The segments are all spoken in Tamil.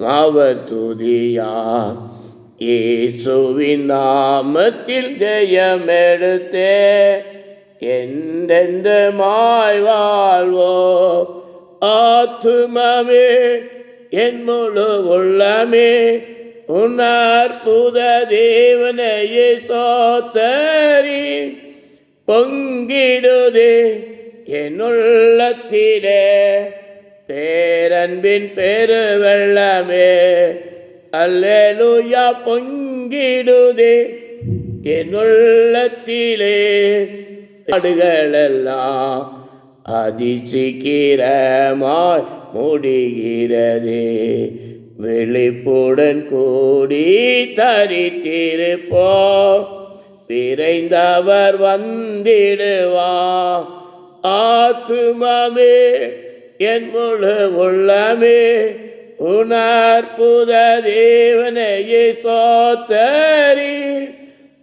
மாவத்துதியா இயேசுவின் நாமத்தில் ஜெயமெடுத்தே. என்றென்று மாய் வாழ்வோ. ஆத்துமமே என் முழு உள்ளமே. உன்னற்புத தேவனையே சோத்தரி பொங்கிடுதே என்னுள்ளத்திலே பேரன்பின் பெருவெள்ளமே அல்லேலூயா பொங்கிடுதே என் உள்ளத்திலே பாடுகளெல்லாம் அதிசீக்கிரமாய் முடிகிறதே. விழிப்புடன் கூடி தரித்திருப்போ விரைந்தவர் வந்திடுவா ஆத்துமமே என் முழு உள்ளமே உணர்புத தேவனையே சோத்தரி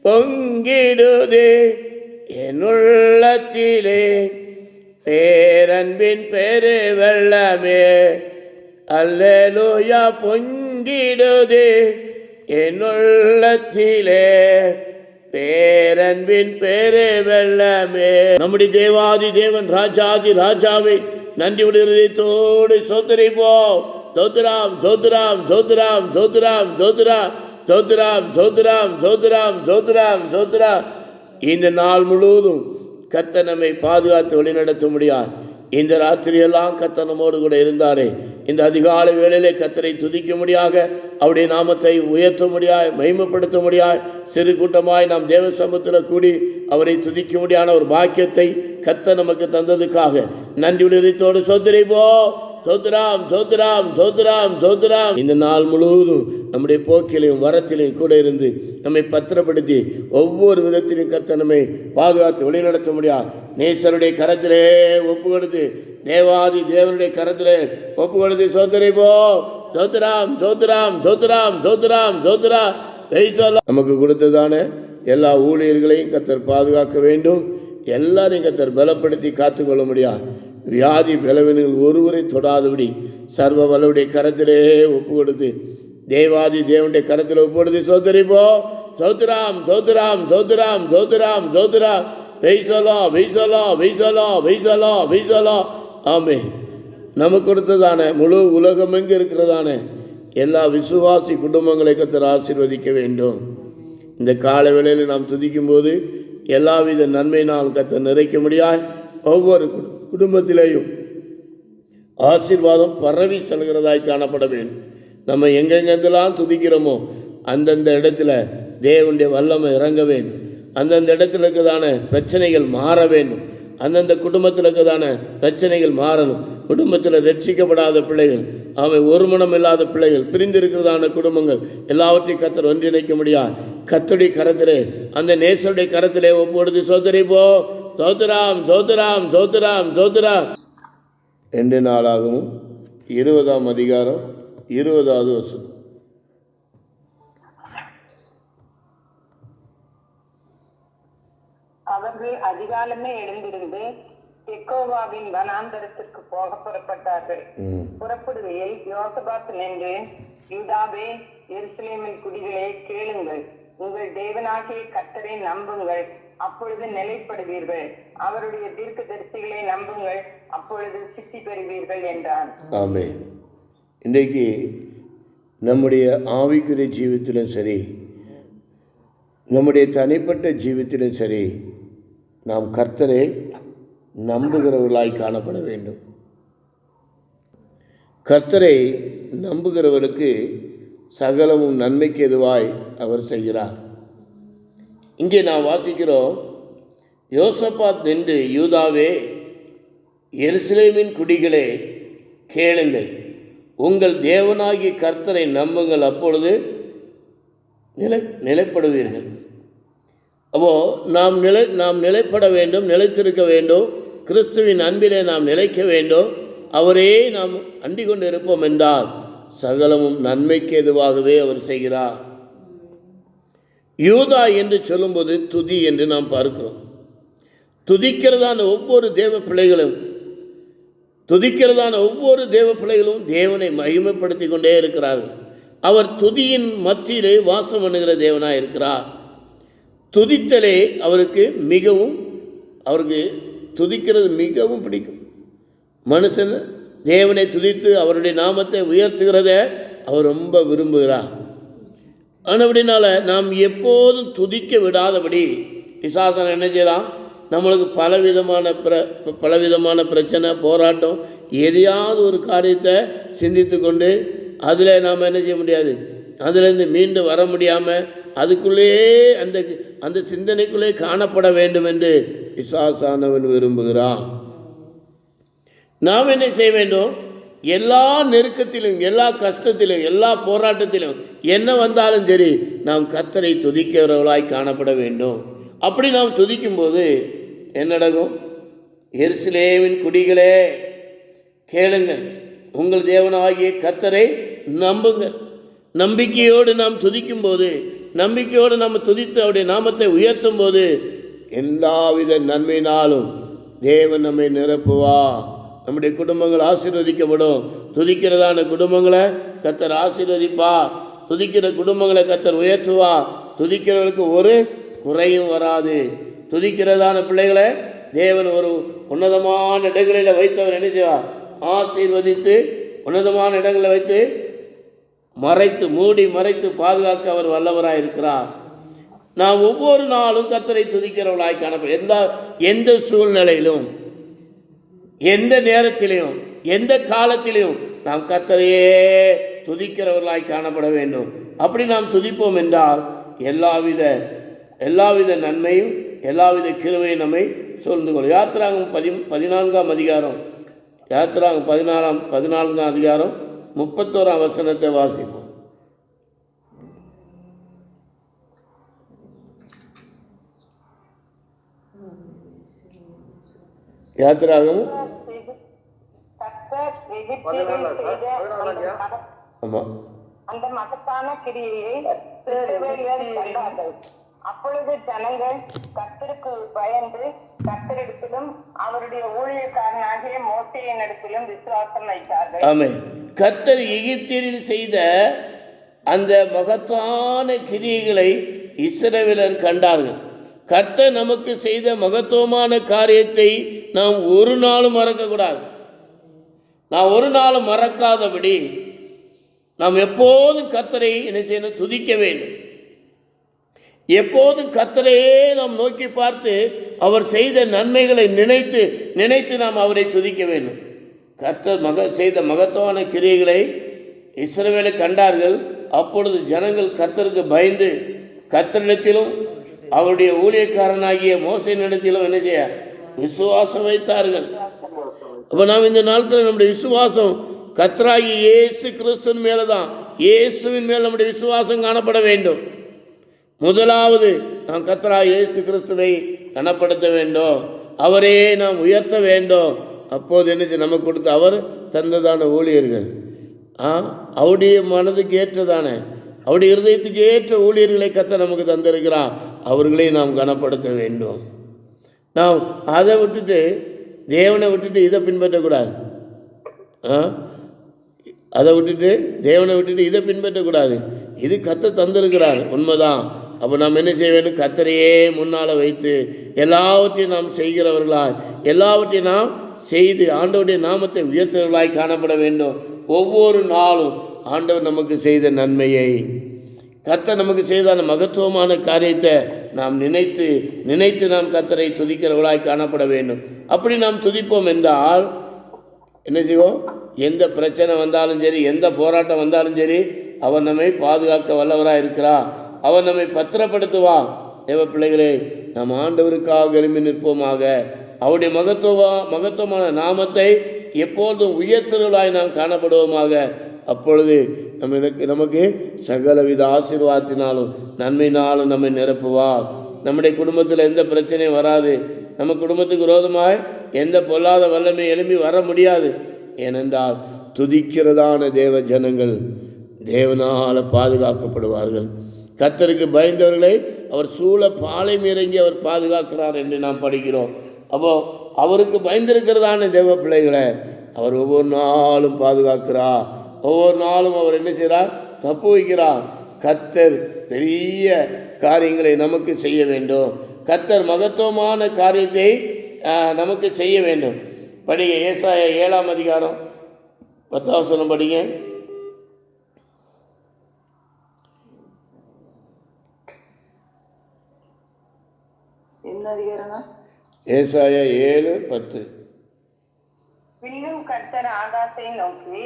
பொங்கிடுதே என்னுள்ளத்திலே பேரன்பின் பெரு வெள்ளமே அல்லேலூயா பொங்கிடுதே என்னுள்ளத்திலே பேரன்பின் பெரு வெள்ளமே நம்முடைய தேவாதி தேவன் ராஜாதி ராஜாவை நன்றியுடைய இதயத்தோடு சோதரிப்போம் ஜோதுராம் ஜோதுராம் ஜோதுராம் ஜோதுராம் ஜோதிரா ஜோதுராம் ஜோதுராம் ஜோதுராம் ஜோதுராம் ஜோதிரா இந்த நாள் முழுவதும் கத்த நம்மை பாதுகாத்து வழிநடத்த முடியாது இந்த ராத்திரியெல்லாம் கத்த நம்மோடு கூட இருந்தாரே. இந்த அதிகாலை வேளையிலே கத்தரை துதிக்க முடியாக அவருடைய நாமத்தை உயர்த்த முடியாது மகிமைப்படுத்த முடியாது சிறு கூட்டமாய் நாம் தேவ சமூகத்தில் கூடி அவரை துதிக்க முடியாத ஒரு பாக்கியத்தை கத்த நமக்கு தந்ததுக்காக. நன்றி விடுதத்தோடு சோதரிப்போ சோத்ராம் சோத்ராம் சோத்ராம் சோத்ராம். இந்த நாள் முழுவதும் நம்முடைய போக்கிலையும் வரத்திலையும் கூட இருந்து நம்மை பத்திரப்படுத்தி ஒவ்வொரு விதத்திலும் கத்த நம்மை பாதுகாத்து வழிநடத்த முடியாது. நேசருடைய கரத்திலே ஒப்பு கொடுத்து தேவாதி தேவனுடைய கரத்திலே ஒப்பு கொடுத்து போ சோத்ராம் சோத்ராம் சோத்ராம் சோத்ராம் சோத்ரா நமக்கு கொடுத்ததான எல்லா ஊழியர்களையும் கத்தர் பாதுகாக்க வேண்டும். எல்லாரையும் கத்தர் பலப்படுத்தி காத்துக்கொள்ள முடியாது. வியாதி பலவீனங்கள் ஒருவரை தொடாதபடி சர்வ வலவுடைய கரத்திலே ஒப்பு கொடுத்து தேவாதி தேவனுடைய கரத்தில் ஒப்பு சோதரிப்போ சௌத்ராம் சௌத்ராம் சௌத்ராம் சௌத்ராம் சௌத்ராம் வெய்சலா வெய்சலா வெய்சலா வெய்சலா வெய்சலா ஆமே நமக்கு கொடுத்ததானே முழு உலகம் எங்கு இருக்கிறதானே? எல்லா விசுவாசி குடும்பங்களை கத்தர் ஆசீர்வதிக்க வேண்டும். இந்த கால வேளையில் நாம் துதிக்கும் போது எல்லாவித நன்மையினால் கத்த நிறைக்க முடியாது ஒவ்வொரு கு- குடும்பத்திலேயும் ஆசீர்வாதம் பரவி செல்கிறதாய் காணப்பட வேண்டும். நம்ம எங்கெங்கெங்கெல்லாம் துதிக்கிறோமோ அந்தந்த இடத்துல தேவனுடைய வல்லமை இறங்க வேண்டும். அந்தந்த இடத்துல இருக்கிறதான பிரச்சனைகள் மாற வேண்டும். அந்தந்த குடும்பத்தில் இருக்கிறதான பிரச்சனைகள் மாறணும். குடும்பத்தில் ரட்சிக்கப்படாத பிள்ளைகள் அவை ஒரு மனம் இல்லாத பிள்ளைகள் பிரிந்திருக்கிறதான குடும்பங்கள் எல்லாவற்றையும் கத்தர் ஒன்றிணைக்க முடியாது கத்தடி கரத்திலே அந்த நேசருடைய கரத்திலே ஒப்புடுத்து சோதரி போ சோதராம் சோதராம் சோதராம் சோதராம். ரெண்டு நாளாகவும் இருபதாம் அதிகாரம் இருபதாவது வசனம். அவர்கள் அதிகாலமே எழுந்திருந்து தெக்கோவாவின் வனாந்தரத்திற்கு போக புறப்பட்டார்கள். புறப்படுகையில் யோசபாத் நின்று யூதாவே எருசலேமின் குடிகளே கேளுங்கள். உங்கள் தேவனாகிய கர்த்தரை நம்புங்கள். அப்பொழுது நிலைப்படுவீர்கள். அவருடைய தீர்க்கதரிசிகளை நம்புங்கள். அப்பொழுது சித்தி பெறுவீர்கள் என்றான் இன்றைக்கு நம்முடைய ஆவிக்குரிய ஜீவித்திலும் சரி நம்முடைய தனிப்பட்ட ஜீவித்திலும் சரி நாம் கர்த்தரை நம்புகிறவர்களாய் காணப்பட வேண்டும். கர்த்தரை நம்புகிறவர்களுக்கு சகலமும் நன்மைக்கு எதுவாய் அவர் செய்கிறார். இங்கே நாம் வாசிக்கிறோம் யோசபாத் நின்று யூதாவே எருசலேமின் குடிகளே கேளுங்கள். உங்கள் தேவனாகி கர்த்தரை நம்புங்கள். அப்பொழுது நிலை நிலைப்படுவீர்கள். அப்போ நாம் நிலை நாம் நிலைப்பட வேண்டும் நிலைத்திருக்க வேண்டும். கிறிஸ்துவின் அன்பிலே நாம் நிலைக்க வேண்டும். அவரே நாம் அண்டி கொண்டு இருப்போம் என்றால் சகலமும் நன்மைக்கு எதுவாகவே அவர் செய்கிறார். யூதா என்று சொல்லும்போது துதி என்று நாம் பார்க்கிறோம். துதிக்கிறதான ஒவ்வொரு தேவ பிள்ளைகளும் துதிக்கிறதான ஒவ்வொரு தேவ பிள்ளைகளும் தேவனை மகிமைப்படுத்தி கொண்டே இருக்கிறார்கள். அவர் துதியின் மத்தியிலே வாசம் பண்ணுகிற தேவனாக இருக்கிறார். துதித்தலே அவருக்கு மிகவும் அவருக்கு துதிக்கிறது மிகவும் பிடிக்கும். மனுஷன் தேவனை துதித்து அவருடைய நாமத்தை உயர்த்துகிறத அவர் ரொம்ப விரும்புகிறார். அப்படினால நாம் எப்போதும் துதிக்க விடாதபடி பிசாசன் என்ன செய்யலாம் நம்மளுக்கு பலவிதமான பிர பலவிதமான பிரச்சனை போராட்டம் எதையாவது ஒரு காரியத்தை சிந்தித்து கொண்டு அதில் நாம் என்ன செய்ய முடியாது? அதுலேருந்து மீண்டு வர முடியாமல் அதுக்குள்ளேயே அந்த அந்த சிந்தனைக்குள்ளே காணப்பட வேண்டும் என்று பிசாசானவன் விரும்புகிறான். நாம் என்ன செய்ய வேண்டும்? எல்லா நெருக்கத்திலும் எல்லா கஷ்டத்திலும் எல்லா போராட்டத்திலும் என்ன வந்தாலும் சரி நாம் கத்தரை துதிக்கிறவர்களாய் காணப்பட வேண்டும். அப்படி நாம் துதிக்கும்போது என்ன நடக்கும் எருசலேமின் குடிகளே கேளுங்கள். உங்கள் தேவனாகிய கத்தரை நம்புங்கள். நம்பிக்கையோடு நாம் துதிக்கும்போது நம்பிக்கையோடு நாம் துதித்து அவருடைய நாமத்தை உயர்த்தும் போது எல்லாவித நன்மையினாலும் தேவன் நம்மை நிரப்புவா. நம்முடைய குடும்பங்கள் ஆசீர்வதிக்கப்படும். துதிக்கிறதான குடும்பங்களை கத்தர் ஆசீர்வதிப்பா. துதிக்கிற குடும்பங்களை கத்தர் உயர்த்துவா. துதிக்கிறவர்களுக்கு ஒரு குறையும் வராது. துதிக்கிறதான பிள்ளைகளை தேவன் ஒரு உன்னதமான இடங்களில் வைத்தவர் என்ன செய்வார்? ஆசீர்வதித்து உன்னதமான இடங்களில் வைத்து மறைத்து மூடி மறைத்து பாதுகாக்க அவர் வல்லவராக இருக்கிறார். நாம் ஒவ்வொரு நாளும் கத்தரை துதிக்கிறவளாய் காணப்படும் எந்த எந்த சூழ்நிலையிலும் எந்த நேரத்திலையும் எந்த காலத்திலையும் நாம் கத்தரையே துதிக்கிறவர்களாய் காணப்பட வேண்டும். அப்படி நாம் துதிப்போம் என்றால் எல்லாவித எல்லாவித நன்மையும் எல்லாவித கிருவையும் நம்மை சூழ்ந்து கொள்ளும். யாத்திராங்கம் பதி பதினான்காம் அதிகாரம். யாத்திராங்கம் பதினாலாம் பதினான்காம் அதிகாரம் முப்பத்தோராம் வசனத்தை வாசிப்போம். யாத்திராகம் ஆமாம் அந்த மகத்தான கிரியையை அப்பொழுது ஜனங்கள் கத்தருக்கு பயந்து கத்தரிடத்திலும் அவருடைய ஊழியக்காரனாகிய மோசையினிடத்திலும் விசுவாசம் வைத்தார்கள். ஆமே கத்தர் எகிப்தியரில் செய்த அந்த மகத்தான கிரியைகளை இஸ்ரவேலர் கண்டார்கள். கர்த்தர் நமக்கு செய்த மகத்துவமான காரியத்தை நாம் ஒரு நாளும் மறக்கக்கூடாது. நான் ஒரு நாளும் மறக்காதபடி நாம் எப்போதும் கத்தரை என்ன செய்யணும் துதிக்க வேண்டும். எப்போதும் கத்தரையே நாம் நோக்கி பார்த்து அவர் செய்த நன்மைகளை நினைத்து நினைத்து நாம் அவரை துதிக்க வேண்டும். கத்தர் மக செய்த மகத்துவான கிரியைகளை இஸ்ரவேலை கண்டார்கள். அப்பொழுது ஜனங்கள் கத்தருக்கு பயந்து கத்தரிடத்திலும் அவருடைய ஊழியக்காரனாகிய மோசனிடத்திலும் என்ன செய்ய விசுவாசம் வைத்தார்கள். அப்போ நாம் இந்த நாட்களில் நம்முடைய விசுவாசம் கத்தராகி இயேசு கிறிஸ்துவின் மேலே தான் இயேசுவின் மேல் நம்முடைய விசுவாசம் காணப்பட வேண்டும். முதலாவது நாம் கத்தரா இயேசு கிறிஸ்துவை கனப்படுத்த வேண்டும். அவரே நாம் உயர்த்த வேண்டும். அப்போது என்ன நமக்கு கொடுத்த அவர் தந்ததான ஊழியர்கள். ஆ? அவருடைய மனதுக்கு ஏற்றதான அவருடைய இருதயத்துக்கு ஏற்ற ஊழியர்களை கத்த நமக்கு தந்திருக்கிறார். அவர்களை நாம் கனப்படுத்த வேண்டும். நாம் அதை விட்டுட்டு தேவனை விட்டுட்டு இதை பின்பற்றக்கூடாது. ஆ? அதை விட்டுட்டு தேவனை விட்டுட்டு இதை பின்பற்றக்கூடாது. இது கத்த தந்திருக்கிறார். உண்மைதான். அப்போ நாம் என்ன செய்ய வேண்டும்? கத்தரையே முன்னால் வைத்து எல்லாவற்றையும் நாம் செய்கிறவர்களாய் எல்லாவற்றையும் நாம் செய்து ஆண்டவருடைய நாமத்தை உயர்த்தவர்களாய் காணப்பட வேண்டும். ஒவ்வொரு நாளும் ஆண்டவர் நமக்கு செய்த நன்மையை கத்த நமக்கு செய்தான மகத்துவமான காரியத்தை நாம் நினைத்து நினைத்து நாம் கத்தரை துதிக்கிறவர்களாய் காணப்பட வேண்டும். அப்படி நாம் துதிப்போம் என்றால் என்ன செய்வோம்? எந்த பிரச்சனை வந்தாலும் சரி எந்த போராட்டம் வந்தாலும் சரி அவர் நம்மை பாதுகாக்க வல்லவராக இருக்கிறார். அவன் நம்மை பத்திரப்படுத்துவான் தேவ பிள்ளைகளே நாம் ஆண்டவருக்காக எழுப்பி நிற்போமாக. அவருடைய மகத்துவ மகத்துவமான நாமத்தை எப்பொழுதும் உயர்த்தலாய் நாம் காணப்படுவோமாக. அப்பொழுது நமக்கு நமக்கு சகலவித ஆசீர்வாதத்தினாலும் நன்மையினாலும் நம்மை நிரப்புவா நம்முடைய குடும்பத்தில் எந்த பிரச்சனையும் வராது. நம்ம குடும்பத்துக்கு விரோதமாய் எந்த பொல்லாத வல்லமை எழும்பி வர முடியாது. ஏனென்றால் துதிக்கிறதான தேவ ஜனங்கள் தேவனால் பாதுகாக்கப்படுவார்கள். கத்தருக்கு பயந்தவர்களை அவர் சூழ பாலை இறங்கி அவர் பாதுகாக்கிறார் என்று நாம் படிக்கிறோம். அப்போ அவருக்கு பயந்திருக்கிறதான தேவ பிள்ளைகளை அவர் ஒவ்வொரு நாளும் பாதுகாக்கிறார். ஒவ்வொரு நாளும் அவர் என்ன செய்கிறார்? தப்பு வைக்கிறார். கத்தர் பெரிய காரியங்களை நமக்கு செய்ய வேண்டும். கத்தர் மகத்துவமான காரியத்தை நமக்கு செய்ய வேண்டும். படிங்க ஏசாய ஏழாம் அதிகாரம் பத்தாவசனம் படிங்க. என்ன அதிகாரங்க ஏசாயா ஏழு பத்து. பின்னும் கர்த்தர் ஆகாசை நோக்கி.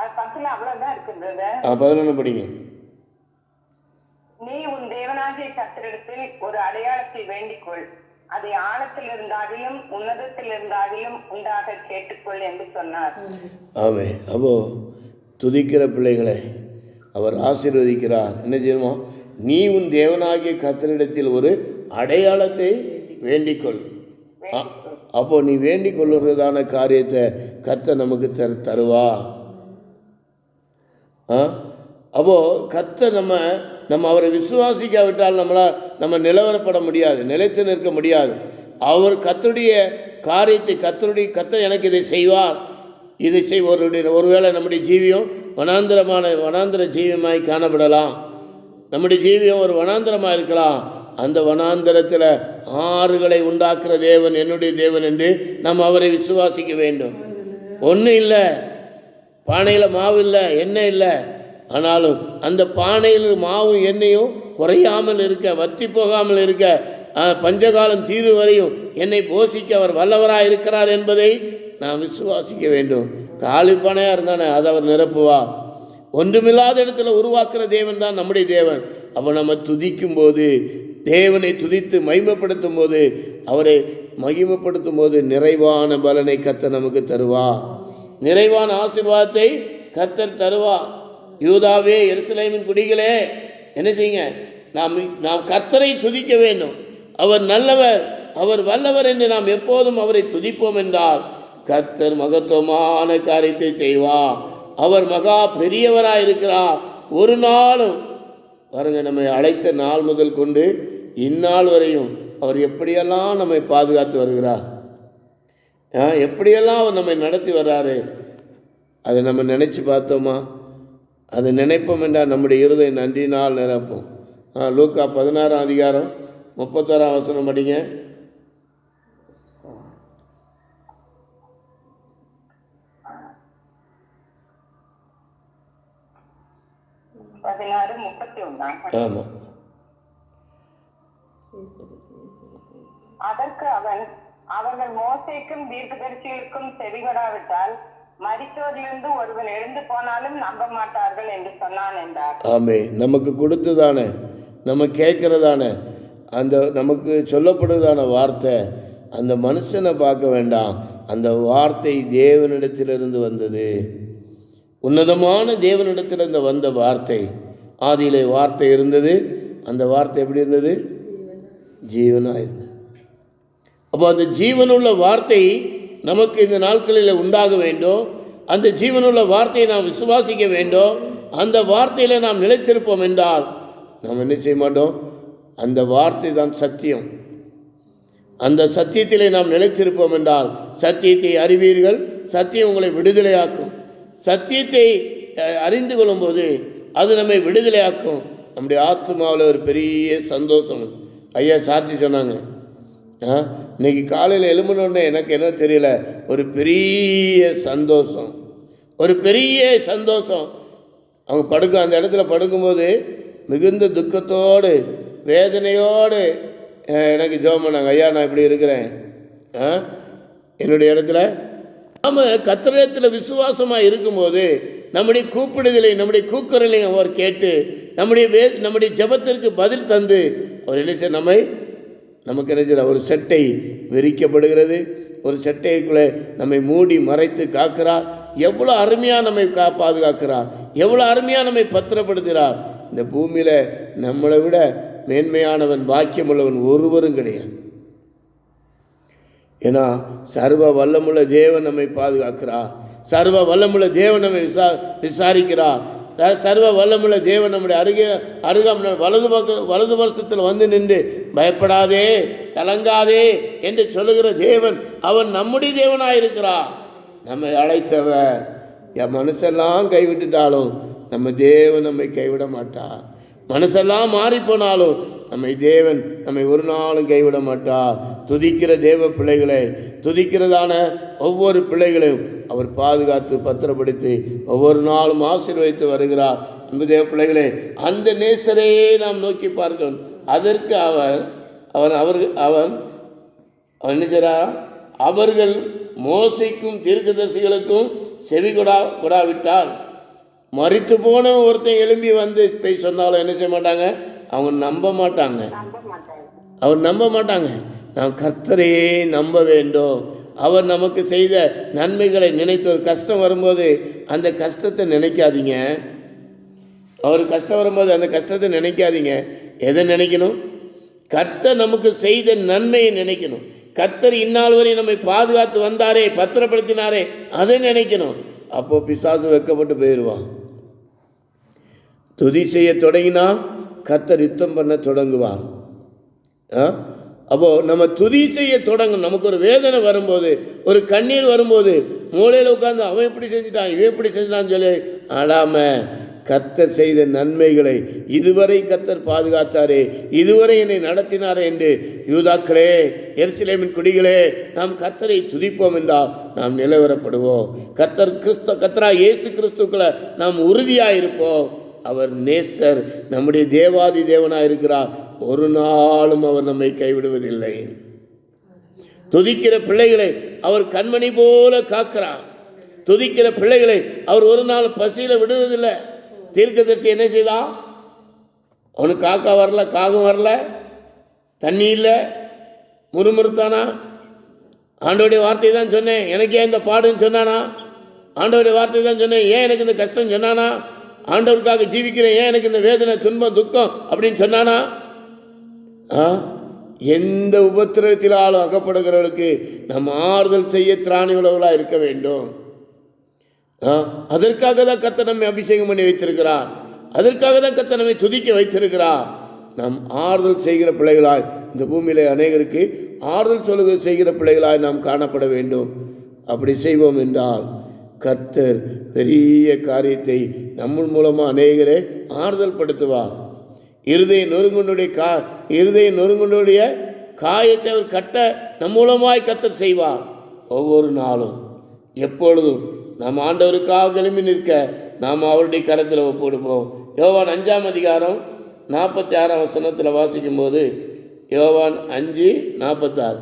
அது பத்துல அவ்வளவுதான் இருக்குது ஆ பதினொன்று படிங்க. நீ உன் தேவனாகிய கர்த்தரிடத்தில் ஒரு அடையாளத்தை வேண்டிக்கொள். அதை ஆழத்தில் இருந்தாகிலும் உன்னதத்தில் இருந்தாகிலும் உண்டாக கேட்டுக்கொள் என்று சொன்னார். ஆமே. அப்போ துதிக்கிற பிள்ளைகளை அவர் ஆசீர்வதிக்கிறார். என்ன செய்யணுமா நீ உன் தேவனாகிய கத்தரிடத்தில் ஒரு அடையாளத்தை வேண்டிக்கொள். அ- அப்போ நீ வேண்டிக் கொள்ளுறதான காரியத்தை கத்த நமக்கு தரு தருவா? ஆ அப்போ கத்த நம்ம நம்ம அவரை விசுவாசிக்காவிட்டால் நம்மளால் நம்ம நிலவரப்பட முடியாது நிலைத்து நிற்க முடியாது. அவர் கத்தருடைய காரியத்தை கத்தருடைய கத்த எனக்கு இதை செய்வார். இதை செய் ஒருடைய ஒருவேளை நம்முடைய ஜீவியம் வனாந்திரமான வனாந்திர ஜீவியமாய் காணப்படலாம். நம்முடைய ஜீவியம் ஒரு வனாந்திரமாக இருக்கலாம். அந்த வனாந்திரத்தில் ஆறுகளை உண்டாக்குற தேவன் என்னுடைய தேவன் என்று நாம் அவரை விசுவாசிக்க வேண்டும். ஒன்றும் இல்லை. பானையில் மாவு இல்லை எண்ணெய் இல்லை. ஆனாலும் அந்த பானையில் மாவும் எண்ணெயும் குறையாமல் இருக்க வத்தி போகாமல் இருக்க பஞ்சகாலம் தீர்வு வரையும் என்னை போஷிக்க அவர் வல்லவராக இருக்கிறார் என்பதை நான் விசுவாசிக்க வேண்டும். காலி பானையாக இருந்தானே அதை அவர் நிரப்புவா? ஒன்றுமில்லாத இடத்துல உருவாக்குற தேவன் தான் நம்முடைய தேவன். அப்போ நம்ம துதிக்கும் போது தேவனை துதித்து மகிமைப்படுத்தும் போது அவரை மகிமைப்படுத்தும் போது நிறைவான பலனை கத்த நமக்கு தருவா. நிறைவான ஆசீர்வாதத்தை கத்தர் தருவா. யூதாவே எருசலேமின் குடிகளே என்ன செய்யுங்க? நாம் நாம் கர்த்தரை துதிக்க வேண்டும். அவர் நல்லவர் அவர் வல்லவர் என்று நாம் எப்போதும் அவரை துதிப்போம் என்றால் கர்த்தர் மகத்துவமான காரியத்தை செய்வார் அவர் மகா பெரியவராக இருக்கிறார் ஒரு நாளும் பாருங்க நம்மை அழைத்த நாள் முதல் கொண்டு இந்நாள் வரையும் அவர் எப்படியெல்லாம் நம்மை பாதுகாத்து வருகிறார்? எப்படியெல்லாம் அவர் நம்மை நடத்தி வர்றாரு? அதை நம்ம நினச்சி பார்த்தோமா? அதை நினைப்போம் என்றால் நம்முடைய இருதை நன்றினால் நிரப்போம். ஆ லூக்கா பதினாறாம் அதிகாரம் முப்பத்தோராம் வசனம் படிங்க. ஆமாம் அதற்கு அவன் அவர்கள் மோசைக்கும் தீர்க்கதரிசிகளுக்கும் செவிகடாவிட்டால் மரித்தோரிலிருந்து ஒருவன் எழுந்து போனாலும் நம்ப மாட்டார்கள் என்று சொன்னான் என்றார். ஆமே நமக்கு கொடுத்ததான நம்ம கேட்குறதான அந்த நமக்கு சொல்லப்படுறதான வார்த்தை அந்த மனுஷனை பார்க்க வேண்டாம். அந்த வார்த்தை தேவனிடத்திலிருந்து வந்தது. உன்னதமான தேவனிடத்திலிருந்து வந்த வார்த்தை. ஆதியிலே வார்த்தை இருந்தது. அந்த வார்த்தை எப்படி இருந்தது? ஜீவனாக அப்போ அந்த ஜீவனுள்ள வார்த்தை நமக்கு இந்த நாட்களில் உண்டாக வேண்டும் அந்த ஜீவனுள்ள வார்த்தையை நாம் விசுவாசிக்க வேண்டும் அந்த வார்த்தையில் நாம் நிலைத்திருப்போம் என்றால் நாம் என்ன செய்ய மாட்டோம் அந்த வார்த்தை தான் சத்தியம் அந்த சத்தியத்திலே நாம் நிலைத்திருப்போம் என்றால் சத்தியத்தை அறிவீர்கள் சத்தியம் உங்களை விடுதலையாக்கும் சத்தியத்தை அறிந்து கொள்ளும்போது அது நம்மை விடுதலையாக்கும் நம்முடைய ஆத்மாவில் ஒரு பெரிய சந்தோஷம் ஐயா சாட்சி சொன்னாங்க. ஆ இன்னைக்கு காலையில் எழும்புனோடனே எனக்கு என்ன தெரியல? ஒரு பெரிய சந்தோஷம். ஒரு பெரிய சந்தோஷம். அவங்க படுக்க அந்த இடத்துல படுக்கும்போது மிகுந்த துக்கத்தோடு வேதனையோடு எனக்கு ஜெபம் பண்ணாங்க. ஐயா நான் இப்படி இருக்கிறேன். ஆ என்னுடைய இடத்துல நாம் கத்திரத்தில் விசுவாசமாக இருக்கும்போது நம்முடைய கூப்பிடுதலை நம்முடைய கூக்குரலை அவர் கேட்டு நம்முடைய வே நம்முடைய ஜெபத்திற்கு பதில் தந்து அவர் என்ன செய்ய நம்மை நமக்கு என்ன செய்ய ஒரு செட்டை விரிக்கப்படுகிறது ஒரு செட்டைக்குள்ளே நம்மை மூடி மறைத்து காக்கிறார். எவ்வளோ அருமையாக நம்மை கா பாதுகாக்கிறார். எவ்வளோ அருமையாக நம்மை பத்திரப்படுத்துகிறார். இந்த பூமியில் நம்மளை விட மேன்மையானவன் பாக்கியமுள்ளவன் ஒருவரும் கிடையாது. ஏன்னா சர்வ வல்லமுள்ள தேவன் நம்மை பாதுகாக்கிறார். சர்வ வல்லமுள்ள தேவன் நம்மை விசா விசாரிக்கிறார். சர்வ வல்லமுள்ள தேவன் நம்முடைய அருகே அருகம் வலது பக்க வலது வருஷத்தில் வந்து நின்று பயப்படாதே கலங்காதே என்று சொல்லுகிற தேவன் அவன் நம்முடைய தேவனாயிருக்கிறான். நம்மை அழைத்தவர். என் மனசெல்லாம் கைவிட்டுட்டாலும் நம்ம தேவன் நம்மை கைவிட மாட்டார். மனசெல்லாம் மாறி போனாலும் நம்மை தேவன் நம்மை ஒரு நாளும் கைவிட மாட்டார். துதிக்கிற தேவ பிள்ளைகளை துதிக்கிறதான ஒவ்வொரு பிள்ளைகளையும் அவர் பாதுகாத்து பத்திரப்படுத்தி ஒவ்வொரு நாளும் ஆசீர்வதித்து வருகிறார். அன்பு தேவ பிள்ளைகளே அந்த நேசரையே நாம் நோக்கி பார்க்கணும். அதற்கு அவன் அவன் அவர்கள் அவன் அவன் என்ன? அவர்கள் மோசைக்கும் தீர்க்கதரிசிகளுக்கும் செவி கொடா கொடாவிட்டால் மறித்து போன ஒருத்தன் எழும்பி வந்து போய் சொன்னாலும் என்ன செய்ய மாட்டாங்க? அவங்க நம்ப மாட்டாங்க. அவர் நம்ப மாட்டாங்க. நாம் கர்த்தரையே நம்ப வேண்டும். அவர் நமக்கு செய்த நன்மைகளை நினைத்து ஒரு கஷ்டம் வரும்போது அந்த கஷ்டத்தை நினைக்காதீங்க. அவர் கஷ்டம் வரும்போது அந்த கஷ்டத்தை நினைக்காதீங்க. எதை நினைக்கணும்? கர்த்தர் நமக்கு செய்த நன்மையை நினைக்கணும். கர்த்தர் இந்நாள் வரை நம்மை பாதுகாத்து வந்தாரே பத்திரப்படுத்தினாரே அதை நினைக்கணும். அப்போ பிசாசு வைக்கப்பட்டு போயிடுவான் துதி செய்ய தொடங்கினா கர்த்தர் யுத்தம் பண்ண தொடங்குவான் ஆ? அப்போது நம்ம துதி செய்ய தொடங்கும் நமக்கு ஒரு வேதனை வரும்போது ஒரு கண்ணீர் வரும்போது மூளையில் உட்காந்து அவன் இப்படி செஞ்சுட்டான் இவன் இப்படி செஞ்சுட்டான்னு சொல்லி ஆடாமல் கத்தர் செய்த நன்மைகளை இதுவரை கத்தர் பாதுகாத்தாரே இதுவரை என்னை நடத்தினாரே என்று யூதாக்களே எருசலேமின் குடிகளே நாம் கத்தரை துதிப்போம் என்றால் நாம் நிலவரப்படுவோம். கத்தர் கிறிஸ்து கத்தரா இயேசு கிறிஸ்துக்களை நாம் உறுதியாக இருப்போம் அவர் நேசர் நம்முடைய தேவாதி தேவனாக இருக்கிறார் ஒரு நாளும் அவர் நம்மை கைவிடுவதில்லை. துதிக்கிற பிள்ளைகளை அவர் கண்மணி போல காக்கிறார். துதிக்கிற பிள்ளைகளை அவர் ஒரு நாள் பசியில் விடுவதில்லை. தீர்க்கதரிசி என்ன செய்தான் அவனுக்கு காக்கா வரல காகம் வரல தண்ணி இல்லை முறுமுறுத்தானா? ஆண்டோடைய வார்த்தை தான் சொன்னேன். எனக்கு ஏன் இந்த பாடுன்னு சொன்னானா? ஆண்டோடைய வார்த்தை தான் சொன்னேன். ஏன் எனக்கு இந்த கஷ்டம் சொன்னானா? ஆண்டவருக்காக ஜீவிக்கிறேன். ஏன் எனக்கு இந்த வேதனை துன்பம் துக்கம் அப்படின்னு சொன்னானா? எந்த உபத்திரத்திலாலும் அகப்படுகிறவர்களுக்கு நம் ஆறுதல் செய்ய திராணி உழவுகளாக இருக்க வேண்டும். ஆ, அதற்காக தான் கத்த நம்மை அபிஷேகம் பண்ணி வைத்திருக்கிறார். அதற்காக தான் கத்த நம்மை துதிக்க வைத்திருக்கிறார். நாம் ஆறுதல் செய்கிற பிள்ளைகளாய் இந்த பூமியில் அநேகருக்கு ஆறுதல் சொல்லுக செய்கிற பிள்ளைகளாய் நாம் காணப்பட வேண்டும். அப்படி செய்வோம் என்றால் கர்த்தர் பெரிய காரியத்தை நம்ம மூலமாக அநேகரை ஆறுதல் படுத்துவார் இருதய நொறுங்குண்டுடைய கா இருதய நொறுங்குண்டுடைய காயத்தை அவர் கட்ட நம் மூலமாய் கத்தர் செய்வார். ஒவ்வொரு நாளும் எப்பொழுதும் நாம் ஆண்டவருக்காக எழும்பி நிற்க நாம் அவருடைய கரத்தில் ஒப்புடுப்போம் யோவான் அஞ்சாம் அதிகாரம் நாற்பத்தி ஆறாம் வசனத்தில் வாசிக்கும்போது யோவான் அஞ்சு நாற்பத்தாறு.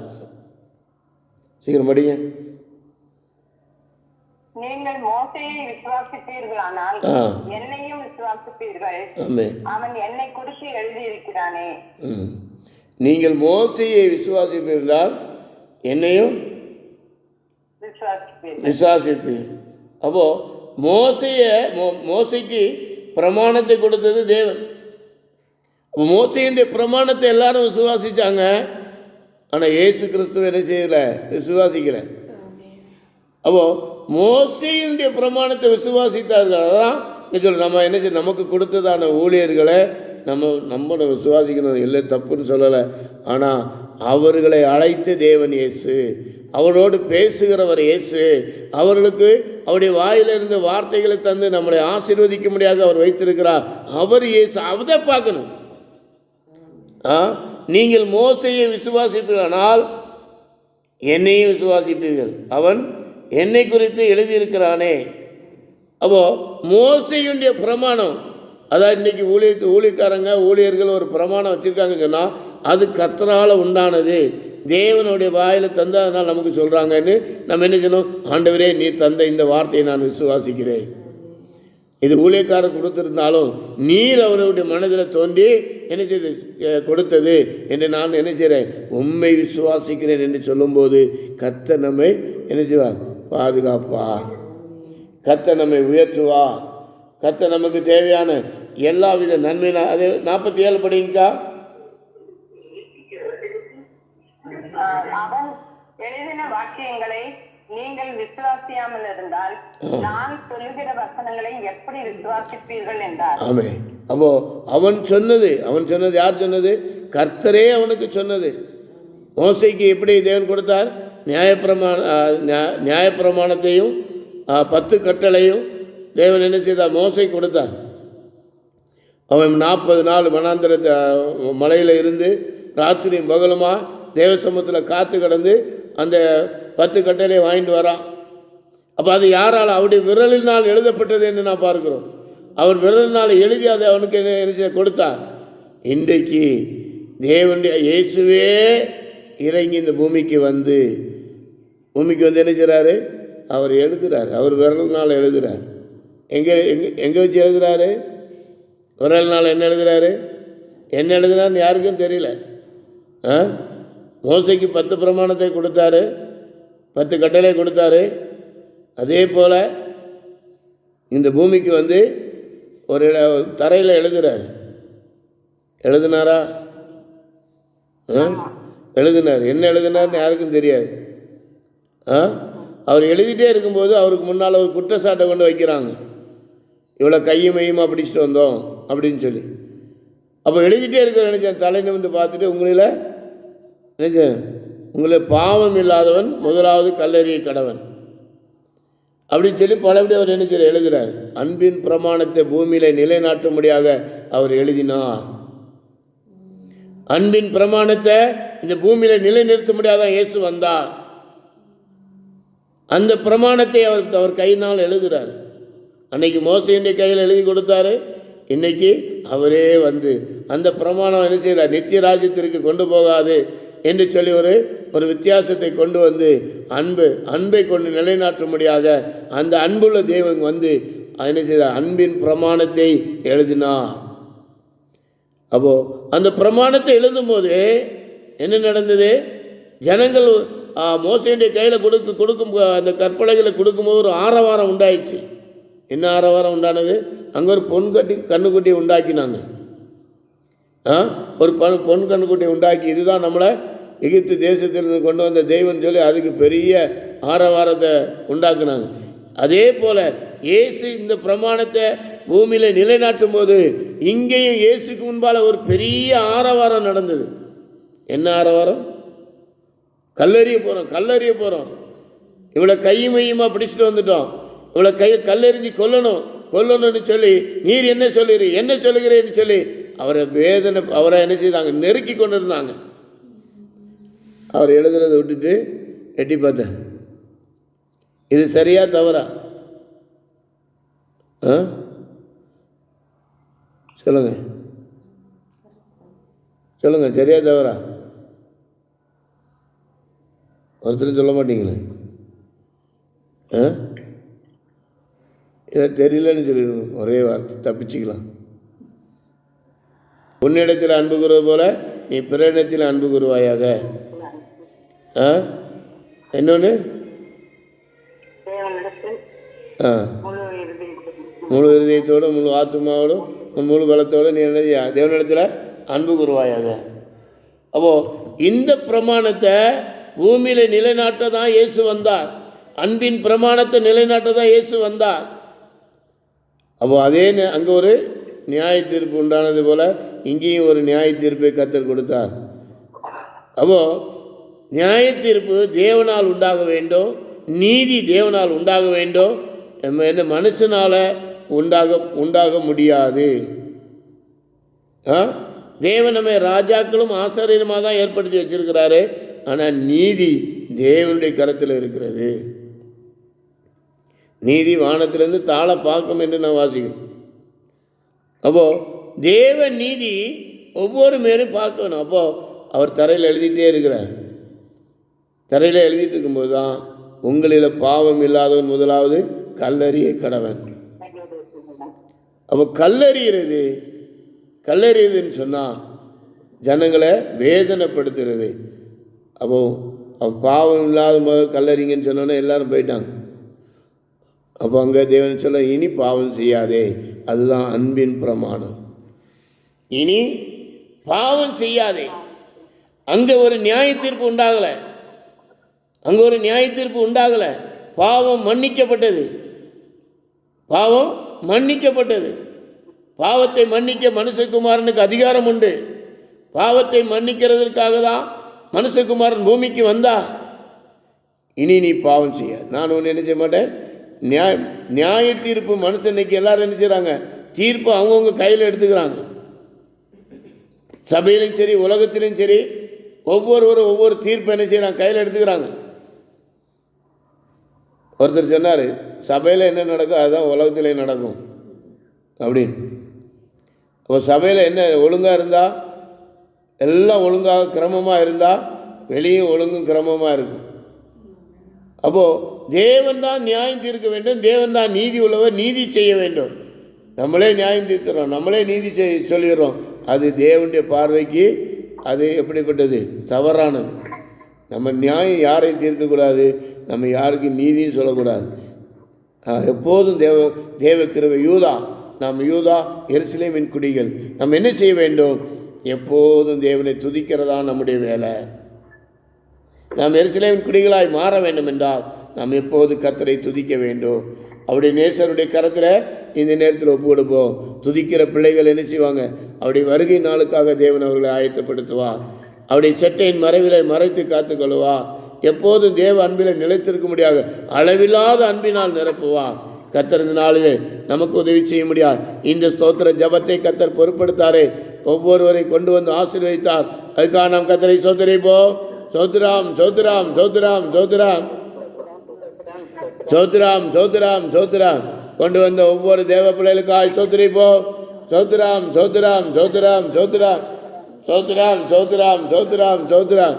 சீக்கிரம் படிங்க. நீங்கள் மோசையை விசுவாசிப்பீர்களானால் என்னையும் விசுவாசிப்பீர்கள். அவன் என்னை குறித்து எழுதியிருக்கிறானே. நீங்கள் மோசையை விசுவாசிப்பீர்களால் என்னையும் விசுவாசிப்பீர். அப்போது மோசையை மோசைக்கு பிரமாணத்தை கொடுத்தது தேவன். அப்போ மோசையுடைய பிரமாணத்தை எல்லாரும் விசுவாசிச்சாங்க. ஆனால் இயேசு கிறிஸ்துவ என்ன செய்யலை? விசுவாசிக்கல. அப்போது மோசையினுடைய பிரமாணத்தை விசுவாசித்தார்கள். அதான் சொல்லு நம்ம என்ன செய்ய நமக்கு கொடுத்ததான ஊழியர்களை நம்ம நம்மளை விசுவாசிக்கணும் இல்லை தப்புன்னு சொல்லலை. ஆனால் அவர்களை அழைத்த தேவன் இயேசு அவரோடு பேசுகிறவர் இயேசு அவர்களுக்கு அவருடைய வாயிலிருந்து வார்த்தைகளை தந்து நம்மளை ஆசீர்வதிக்கும்படியாக அவர் வைத்திருக்கிறார். அவர் இயேசு அவதை பார்க்கணும். ஆ? நீங்கள் மோசையை விசுவாசிப்பீர்களானால் என்னையும் விசுவாசிப்பீர்கள். அவன் என்னை குறித்து எழுதியிருக்கிறானே. அப்போ மோசையுடைய பிரமாணம் அதாவது இன்றைக்கி ஊழிய ஊழியக்காரங்க ஊழியர்கள் ஒரு பிரமாணம் வச்சுருக்காங்கன்னு சொன்னால் அது கத்தரால் உண்டானது. தேவனுடைய வாயில் தந்ததுனால் நமக்கு சொல்கிறாங்கன்னு நம்ம என்ன செய்யணும்? ஆண்டவரே நீ தந்த இந்த வார்த்தையை நான் விசுவாசிக்கிறேன். இது ஊழியக்காரர் கொடுத்துருந்தாலும் நீர் அவருடைய மனதில் தோன்றி என்ன செய்து கொடுத்தது என்று நான் என்ன செய்கிறேன் உண்மை விசுவாசிக்கிறேன் என்று சொல்லும்போது கத்த நம்மை என்ன செய்வார்? பாதுகாப்பார் கத்த நம்மை உயர்த்துவா. கத்த நமக்கு தேவையான எல்லா வித நன்மை அது நாற்பத்தி ஏழு படிங்கக்கா அவன் எழுதின வாக்கியங்களை நீங்கள் விசுவாசியாமல் இருந்தால் நான் சொல்லுகிற வசனங்களை எப்படி விசுவாசிப்பீர்கள் என்றார். ஆமே அப்போ அவன் சொன்னது அவன் சொன்னது யார் சொன்னது? கர்த்தரே அவனுக்கு சொன்னது. மோசைக்கு எப்படி தேவன் கொடுத்தார்? நியாயப்பிரமாண நியாயப்பிரமாணத்தையும் பத்து கட்டளையும் தேவன் என்ன செய்தார் மோசை கொடுத்தார். அவன் நாற்பது நாள் மனாந்திர மலையில் இருந்து ராத்திரியும் பகலுமா தேவசமத்தில் காத்து கடந்து அந்த பத்து கட்டளையை வாங்கிட்டு வரான். அப்போ அது யாரால்? அவருடைய விரலினால் எழுதப்பட்டது என்று நான் பார்க்கிறோம். அவர் விரலினால் எழுதி அதை அவனுக்கு என்ன என்ன செய்ய கொடுத்தார். இன்றைக்கு தேவனுடைய இயேசுவே இறங்கி இந்த பூமிக்கு வந்து பூமிக்கு வந்து என்ன செய்கிறாரு அவர் எழுதுகிறார் அவர் விரல்னால் எழுதுகிறார் எங்கே எங்கே எங்கே வச்சு எழுதுறாரு? விரல்னால் என்ன எழுதுறாரு? என்ன எழுதுனான்னு யாருக்கும் தெரியல. ஆ? மோசைக்கு பத்து பிரமாணத்தை கொடுத்தாரு. பத்து கட்டளை கொடுத்தாரு. அதே போல் இந்த பூமிக்கு வந்து ஒரு இட தரையில் எழுதுகிறார் எழுதுனாரா? ஆ? எழுதினார். என்ன எழுதினார்னு யாருக்கும் தெரியாது. அவர் எழுதிட்டே இருக்கும்போது அவருக்கு முன்னால் ஒரு குற்றச்சாட்டை கொண்டு வைக்கிறாங்க. இவ்வளோ கையும் மையுமா பிடிச்சிட்டு வந்தோம் அப்படின்னு சொல்லி. அப்போ எழுதிட்டே இருக்கிற நினைச்சேன் தலை நிமிந்து பார்த்துட்டு உங்களில் நினைச்சேன் உங்களை பாவம் இல்லாதவன் முதலாவது கல்லறிய கடவன். அப்படின்னு சொல்லி பலபடி அவர் நினைச்சார் எழுதுகிறார் அன்பின் பிரமாணத்தை பூமியில நிலைநாட்டும்படியாக அவர் எழுதினார். அன்பின் பிரமாணத்தை இந்த பூமியில் நிலைநிறுத்த முடியாத இயேசு வந்தார். அந்த பிரமாணத்தை அவர் அவர் கையினால் எழுதுகிறார் அன்னைக்கு மோசையுடைய கையில் எழுதி கொடுத்தாரு. இன்னைக்கு அவரே வந்து அந்த பிரமாணம் என்ன செய்யல நித்திய ராஜ்யத்திற்கு கொண்டு போகாது என்று சொல்லி ஒரு ஒரு வித்தியாசத்தை கொண்டு வந்து அன்பு அன்பை கொண்டு நிலைநாட்டும்படியாக அந்த அன்புள்ள தேவன் வந்து என்ன செய்த அன்பின் பிரமாணத்தை எழுதினார். அப்போ அந்த பிரமாணத்தை எழுதும்போது என்ன நடந்தது? ஜனங்கள் மோசையுடைய கையில் கொடுக்க கொடுக்கும் அந்த கற்பனைகளை கொடுக்கும்போது ஒரு ஆரவாரம் உண்டாயிடுச்சு. என்ன ஆரவாரம் உண்டானது? அங்கே ஒரு பொன் கட்டி கண்ணுக்குட்டியை உண்டாக்கினாங்க. ஆ ஒரு பொன் பொன் கண்ணுக்குட்டியை உண்டாக்கி இதுதான் நம்மளை எகிப்து தேசத்திலிருந்து கொண்டு வந்த தெய்வம் சொல்லி அதுக்கு பெரிய ஆரவாரத்தை உண்டாக்குனாங்க. அதே போல் இயேசு இந்த பிரமாணத்தை பூமியில் நிலைநாட்டும் போது இங்கேயும் இயேசுக்கு முன்பால் ஒரு பெரிய ஆரவாரம் நடந்தது. என்ன ஆரவாரம்? கல்லறிய போகிறோம் கல்லறிய போகிறோம் இவ்வளோ கையுமையுமா பிடிச்சிட்டு வந்துட்டோம். இவ்வளோ கையை கல்லெறிஞ்சு கொல்லணும். கொல்லணும்னு சொல்லி நீர் என்ன சொல்லுறீ என்ன சொல்லுகிறேன்னு சொல்லி அவரை வேதனை அவரை என்ன செய்தாங்க நெருக்கி கொண்டு இருந்தாங்க அவர் எழுதுறதை விட்டுட்டு எட்டி பார்த்தேன் இது சரியா தவறா? ஆ? சொல்லுங்க. சொல்லுங்க சரியா தவறா? ஒருத்தரும் சொல்ல மாட்டீங்களே? ஆ? இதை தெரியலன்னு சொல்லிடுவோம் ஒரே வார்த்தை தப்பிச்சுக்கலாம். உன்னிடத்தில் அன்பு கூறுவது போல நீ பிறனிடத்தில் அன்பு கூறுவாயாக? ஆ? இன்னொன்று ஆ. முழு முழு இருதயத்தோடு முழு ஆத்மாவோடும் முழு பலத்தோடு நீ என்ன தேவனிடத்தில் அன்பு கூறுவாயாக? அப்போது இந்த பிரமாணத்தை பூமியில் நிலைநாட்ட தான் இயேசு வந்தார். அன்பின் பிரமாணத்தை நிலைநாட்ட தான் இயேசு வந்தார். அப்போ அதே அங்கே ஒரு நியாய தீர்ப்பு உண்டானது போல் இங்கேயும் ஒரு நியாய தீர்ப்பை கத்தர் கொடுத்தார். அப்போ நியாய தீர்ப்பு தேவனால் உண்டாக வேண்டும் நீதி தேவனால் உண்டாக வேண்டும் நம்ம என்ன மனுஷனால் உண்டாக உண்டாக முடியாது. ஆ? தேவன் நம்மை ராஜாக்களும் ஆசாரியருமாக தான் ஏற்படுத்தி வச்சிருக்கிறாரு. ஆனால் நீதி தேவனுடைய கரத்தில் இருக்கிறது. நீதி வானத்திலிருந்து தாழ பார்க்கும் என்று நான் வாசிக்கிறேன். அப்போது தேவ நீதி ஒவ்வொரு மேலும் பார்க்கணும். அப்போது அவர் தரையில் எழுதிட்டே இருக்கிறார். தரையில் எழுதிட்டு இருக்கும்போது தான் உங்களில் பாவம் இல்லாதவன் முதலாவது கல்லறிய கடவன். அப்போ கல்லறிகிறது கல்லறியுதுன்னு சொன்னால் ஜனங்களை வேதனைப்படுத்துறது. அப்போ அவன் பாவம் இல்லாத முதல் கல்லறிங்கன்னு சொன்னோன்னே எல்லாரும் போயிட்டாங்க. அப்போ அங்கே தேவன் சொல்ல இனி பாவம் செய்யாதே அதுதான் அன்பின் பிரமாணம். இனி பாவம் செய்யாதே. அங்கே ஒரு நியாய தீர்ப்பு உண்டாகலை. அங்கே ஒரு நியாய தீர்ப்பு உண்டாகலை. பாவம் மன்னிக்கப்பட்டது. பாவம் மன்னிக்கப்பட்டது. பாவத்தை மன்னிக்க மனுஷகுமாரனுக்கு அதிகாரம் உண்டு. பாவத்தை மன்னிக்கிறதற்காக தான் மனுஷகுமாரன் பூமிக்கு வந்தா இனி நீ பாவம் செய்ய நான் ஒன்று என்ன செய்ய மாட்டேன்? நியாய நியாய தீர்ப்பு மனுஷன் இன்னைக்கு எல்லாரும் என்ன செய்கிறாங்க தீர்ப்பு அவங்கவுங்க கையில் எடுத்துக்கிறாங்க. சபையிலும் சரி உலகத்திலும் சரி ஒவ்வொருவரும் ஒவ்வொரு தீர்ப்பு என்ன செய்கிறாங்க கையில் எடுத்துக்கிறாங்க. ஒருத்தர் சொன்னார் சபையில் என்ன நடக்கும்? அதுதான் உலகத்திலே நடக்கும். அப்படின்னு. இப்போ சபையில் என்ன ஒழுங்காக இருந்தால் எல்லாம் ஒழுங்காக கிரமமாக இருந்தால் வெளியும் ஒழுங்கும் கிரமமாக இருக்கும். அப்போது தேவன் தான் நியாயம் தீர்க்க வேண்டும் தேவன் தான் நீதி உள்ளவர் நீதி செய்ய வேண்டும். நம்மளே நியாயம் தீர்த்துறோம் நம்மளே நீதி செய் சொல்லிடுறோம். அது தேவனுடைய பார்வைக்கு அது எப்படிப்பட்டது? தவறானது. நம்ம நியாயம் யாரையும் தீர்க்கக்கூடாது நம்ம யாருக்கும் நீதியும் சொல்லக்கூடாது. எப்போதும் தேவ தேவ கிருபை யூதா. நாம் யூதா எருசலேமின் குடிகள். நம்ம என்ன செய்ய வேண்டும்? எப்போதும் தேவனை துதிக்கிறதா நம்முடைய வேலை. நாம் எருசலேமின் குடிகளாய் மாற வேண்டும் என்றால் நாம் எப்போது கத்தரை துதிக்க வேண்டும்? அவருடைய நேசருடைய கரத்தில் இந்த நேரத்தில் ஒப்பு கொடுப்போம் துதிக்கிற பிள்ளைகள் என்ன செய்வாங்க? அவருடைய வருகை நாளுக்காக தேவன் அவர்களை ஆயத்தப்படுத்துவார். அவருடைய செட்டையின் மறைவிலை மறைத்து காத்துக்கொள்வா எப்போதும் தேவ அன்பில் நிலைத்திருக்க முடியாத அளவில்லாத அன்பினால் நிரப்புவார். கத்தர் இந்த நாளிலே நமக்கு உதவி செய்ய முடியாது இந்த ஸ்தோத்திர ஜபத்தை கத்தர் பொருட்படுத்தாரே. ஒவ்வொருவரை கொண்டு வந்து ஆசீர்வதித்தார். அதுக்காக நாம் கத்தரை சோதரிப்போ சோத்ராம் சோத்ராம் சோத்ராம் சோத்ராம் சோத்ராம் சோத்ராம் சோத்ராம் கொண்டு வந்த ஒவ்வொரு தேவ பிள்ளைகளுக்காய் சோத்திரிப்போம். சோத்ராம் சோத்ராம் சோத்ராம் சோத்ராம் சோத்ராம் சோத்ராம் சோத்ராம் சோத்ராம்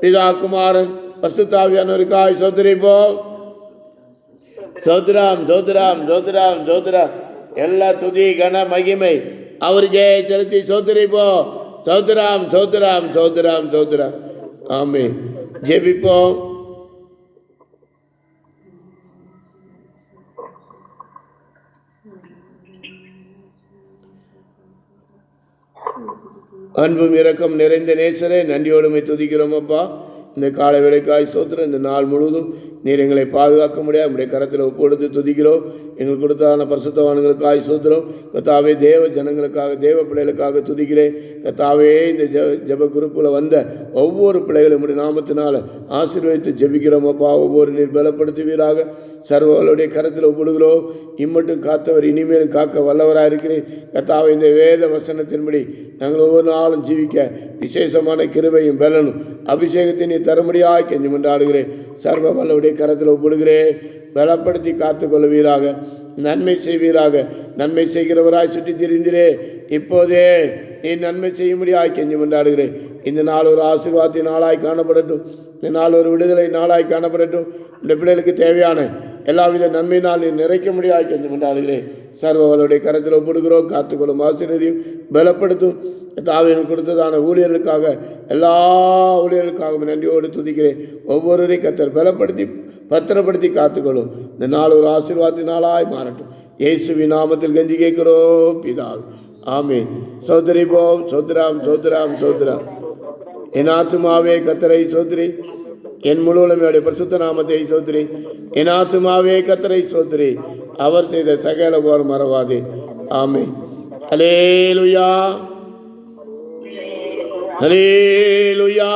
பிதா குமாரன் பசுத்தாவியானவருக்காய் சோத்திரிப்போம். சோத்ராம் சோத்ராம் சோத்ராம் சோத்ராம் எல்லா துதி கன மகிமை. அவருக்கே செலுத்தி சோத்திரிப்போ சோத்ராம் சோத்ராம் சோத்ராம் சோத்ராம் ஆமே ஜெபிப்போம். அன்பும் இரக்கம் நிறைந்த நேசரே நன்றியோடுமை துதிக்கிறோம் அப்பா. இந்த கால வேலைக்காய் சோத்திரம் இந்த நாள் முழுவதும் நீர் எங்களை பாதுகாக்க முடியாது. நம்முடைய கரத்தில் ஒப்பு கொடுத்து துதிக்கிறோம். எங்களுக்கு கொடுத்தான பரிசுத்தவான்களுக்காய் சோத்திரம் கத்தாவே தேவ ஜனங்களுக்காக தேவ பிள்ளைகளுக்காக துதிக்கிறேன். கத்தாவே இந்த ஜ ஜெப குரூப்பில் வந்த ஒவ்வொரு பிள்ளைகளும் இப்படி நாமத்தினால் ஆசீர்வதித்து ஜெபிக்கிறோம் அப்பா. ஒவ்வொரு நீர் பலப்படுத்துவீராக. சர்வர்களுடைய கரத்தில் ஒப்பிடுகிறோம் இம்மட்டும் காத்தவர் இனிமேலும் காக்க வல்லவராக இருக்கிறேன் கத்தாவை இந்த வேத வசனத்தின்படி நாங்கள் ஒவ்வொரு நாளும் ஜீவிக்க விசேஷமான கிருபையும் பலனும் அபிஷேகத்தை நீ தரும்படியாக கெஞ்சி மன்றாடுகிறேன் சர்வ வல்லவுடைய கரத்தில் ஒப்பிடுகிறேன். பலப்படுத்தி காத்துக்கொள்வீராக நன்மை செய்வீராக. நன்மை செய்கிறவராய் சுற்றி திரிந்திரே இப்போதே நீ நன்மை செய்யும்படியாய் கெஞ்சி கொண்டாடுகிறேன். இந்த நாள் ஒரு ஆசீர்வாதத்தின் நாளாய் காணப்படட்டும். இந்த நாள் ஒரு விடுதலை நாளாய் காணப்படட்டும். இந்த பிள்ளைகளுக்கு தேவையான எல்லாவித நன்மையினால் நீ நிறைக்க முடியாது கெஞ்சி கொண்டாடுகிறேன். சர்வவளுடைய கரத்தில் ஒப்பிடுகிறோம் காத்துக்கொள்ளும் ஆசிரியரையும் பலப்படுத்தும். தாவியம் கொடுத்ததான ஊழியர்களுக்காக எல்லா ஊழியர்களுக்காகவும் நன்றியோடு துதிக்கிறேன். ஒவ்வொருவரையும் கத்தர் பலப்படுத்தி பத்திரப்படுத்தி காத்துக்கொள்ளும். இந்த நாள் ஒரு ஆசீர்வாதத்தின் நாளாய் மாறட்டும். இயேசுவி நாமத்தில் கஞ்சி கேட்கிறோம் பிதாவே. ஆமென். சௌத்ரி போம் சௌத்ராம் சோத்ராம் சோத்ராம். என் ஆத்துமாவே கத்தரை சௌத்ரி. என் முழுவதுமையுடைய பரிசுத்த நாமத்தை சௌத்ரி. என் ஆத்துமாவே கத்தரை சௌத்ரி. அவர் செய்த சகல போர் மறவாதே. ஆமே ஹலேலுயா ஹலேலுயா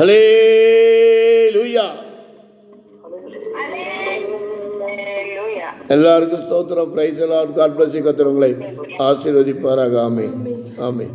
ஹலேலுயா Hallelujah. எல்லாருக்கும் ஸ்தோத்திரம் பிரைஸ் எல்லாம் காட் பிளஸ் கத்துறவங்களை ஆசீர்வதிப்பாராக. ஆமே ஆமே